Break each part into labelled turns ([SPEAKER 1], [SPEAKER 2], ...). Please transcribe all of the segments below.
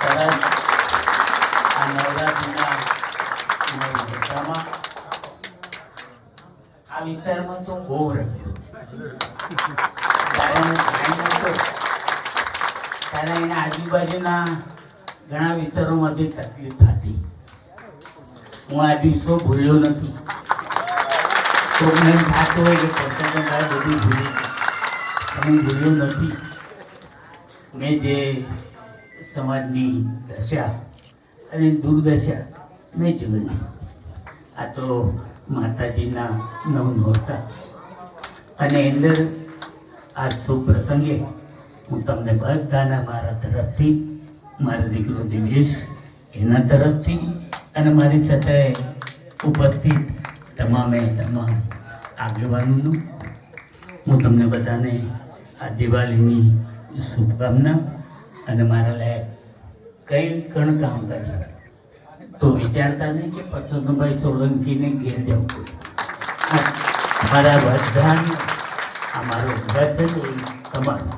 [SPEAKER 1] તરત આ વિસ્તારમાં તો બહુ હું ત્યારે એના આજુબાજુના ઘણા વિસ્તારોમાંથી તકલીફ થતી. હું આ દિવસો ભૂલ્યો નથી. કોઈને થતું હોય કે પોતાને બધું ભૂલી. હું ભૂલ્યો નથી. મેં જે સમાજની દશા અને દુર્દશા મેં જોયેલી. આ તો માતાજીના નવ નહોતા અને અંદર આ શુભ પ્રસંગે હું તમને બધાના મારા તરફથી, મારો દીકરો દિવેશ એના તરફથી અને મારી સાથે ઉપસ્થિત તમામે તમામ આગેવાનોનું. હું તમને બધાને આ દિવાળીની શુભકામના અને મારા લાયક કઈ કણ કામ કર્યું તો વિચારતા નહીં કે પરસોત્તમભાઈ સોલંકીને ઘેર જવું મારા બધાને, આ મારો ઘર છે ને એ તમારું.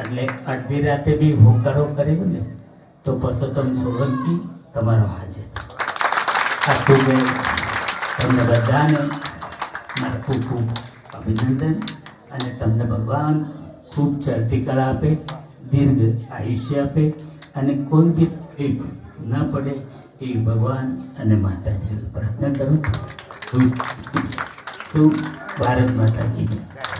[SPEAKER 1] એટલે અડધી રાતે બી હોકારો કર્યો ને, તો પરસોત્તમ સોલંકી તમારો હાજર. આખું મેં તમને બધાને મારા ખૂબ ખૂબ અભિનંદન અને તમને ભગવાન ખૂબ ચડતી કળા આપે, દીર્ઘ આયુષ્ય આપે અને કોઈ બી તકલીફ ન પડે એ ભગવાન અને માતાજી પ્રાર્થના કરું છું ભારત માતા કી જય.